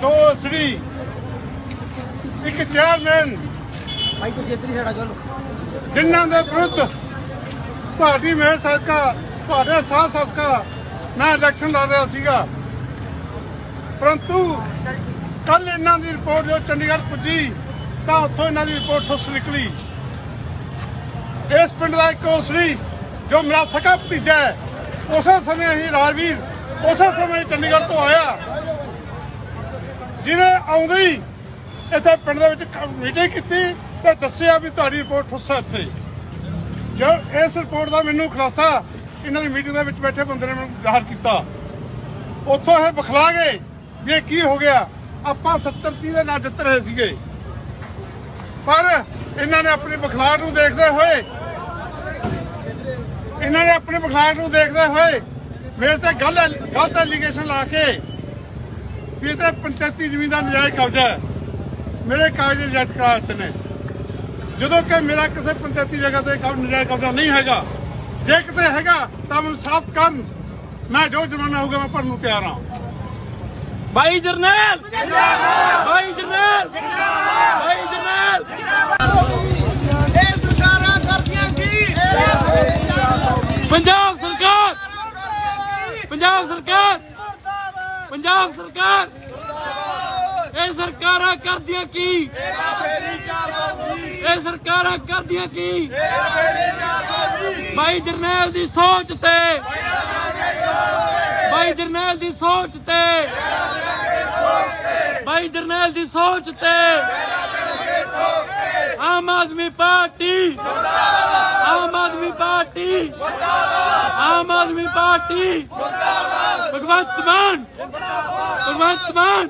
ਦੋ ਅਸੜੀ ਇੱਕ ਚੇਅਰਮੈਨ ਭਾਈ ਤੁਸੀਂ ਇੱਧਰ ਹੀ ਛੜਾ ਚਲੋ। ਜਿਨ੍ਹਾਂ ਦੇ ਵਿਰੁੱਧ ਤੁਹਾਡੀ ਮਿਹਰ ਸਦਕਾ ਤੁਹਾਡੇ ਸਾਥ ਸਦਕਾ ਮੈਂ ਇਲੈਕਸ਼ਨ ਲੜ ਰਿਹਾ ਸੀਗਾ। ਪਰੰਤੂ ਕੱਲ ਇਹਨਾਂ ਦੀ ਰਿਪੋਰਟ ਜੋ ਚੰਡੀਗੜ੍ਹ ਪੁੱਜੀ ਤਾਂ ਉੱਥੋਂ ਇਹਨਾਂ ਦੀ ਰਿਪੋਰਟ ਠੁੱਸ ਨਿਕਲੀ। ਇਸ ਪਿੰਡ ਦਾ ਇੱਕ ਉਸਰੀ ਜੋ ਮੇਰਾ ਸਕਾ ਭਤੀਜਾ ਹੈ ਉਸੇ ਸਮੇਂ ਹੀ ਰਾਜਵੀਰ ਉਸੇ ਸਮੇਂ ਚੰਡੀਗੜ੍ਹ ਤੋਂ ਆਇਆ। ਜਿਹਨੇ ਆਉਂਦੇ ਹੀ ਇੱਥੇ ਪਿੰਡ ਦੇ ਵਿੱਚ ਮੀਟਿੰਗ ਕੀਤੀ ਤੇ ਦੱਸਿਆ ਵੀ ਤੁਹਾਡੀ ਰਿਪੋਰਟ ਠੁੱਸ ਹੈ ਇੱਥੇ। ਜੋ ਇਸ ਰਿਪੋਰਟ ਦਾ ਮੈਨੂੰ ਖੁਲਾਸਾ ਇਹਨਾਂ ਦੀ ਮੀਟਿੰਗ ਦੇ ਵਿੱਚ ਬੈਠੇ ਬੰਦੇ ਨੇ ਮੈਨੂੰ ਜ਼ਾਹਰ ਕੀਤਾ। ਉੱਥੋਂ ਇਹ ਬਖਲਾ ਗਏ ਵੀ ਇਹ ਕੀ ਹੋ ਗਿਆ। ਆਪਾਂ 70 30 ਦੇ ਨਾਲ ਜਿੱਤ ਰਹੇ ਸੀਗੇ। ਪਰ ਇਹਨਾਂ ਨੇ ਆਪਣੀ ਬਖਲਾਟ ਨੂੰ ਦੇਖਦੇ ਹੋਏ, ਇਹਨਾਂ ਨੇ ਆਪਣੀ ਬਖਲਾਟ ਨੂੰ ਦੇਖਦੇ ਹੋਏ ਮੇਰੇ ਤੇ ਗਲਤ ਗਲਤ ਐਲੀਗੇਸ਼ਨ ਲਾ ਕੇ ਵੀ ਇਹ ਤੇ ਪੰਚਾਇਤੀ ਜ਼ਮੀਨ ਦਾ ਨਜਾਇਜ਼ ਕਬਜ਼ਾ ਹੈ। ਮੇਰੇ ਕਾਗਜ਼ ਰਿਜੈਕਟ ਕਰਾ ਦਿੱਤੇ ਨੇ। ਜਦੋਂ ਕਿ ਮੇਰਾ ਕਿਸੇ ਪੰਚਾਇਤੀ ਜਗ੍ਹਾ ਤੇ ਨਜਾਇਜ਼ ਕਬਜ਼ਾ ਨਹੀਂ ਹੈਗਾ। ਜੇ ਕਿਤੇ ਹੈਗਾ ਤਾਂ ਮੈਨੂੰ ਸਾਫ਼ ਕਰਨ। ਮੈਂ ਜੋ ਜੁਰਮਾਨਾ ਹੋਊਗਾ ਮੈਂ ਭਰਨ ਨੂੰ ਤਿਆਰ ਹਾਂ। ਭਾਈ ਜਰਨੈਲ! ਭਾਈ ਜਰਨੈਲ! ਭਾਈ ਜਰਨੈਲ! ਇਹ ਸਰਕਾਰਾਂ ਕਰਦੀਆਂ ਕੀ? ਪੰਜਾਬ ਸਰਕਾਰ! ਪੰਜਾਬ ਸਰਕਾਰ! ਪੰਜਾਬ ਸਰਕਾਰ। ਇਹ ਸਰਕਾਰਾਂ ਕਰਦੀਆਂ ਕੀ? ਇਹ ਸਰਕਾਰਾਂ ਕਰਦੀਆਂ ਕੀ? ਭਾਈ ਜਰਨੈਲ ਦੀ ਸੋਚ ਤੇ। ਭਾਈ ਜਰਨੈਲ ਦੀ ਸੋਚ ਤੇ। ਭਾਈ ਜਰਨੈਲ ਦੀ ਸੋਚ ਤੇ। Aam Aadmi party. Aam Aadmi party. Aam Aadmi party. Bhagwant Mann! Bhagwant Mann!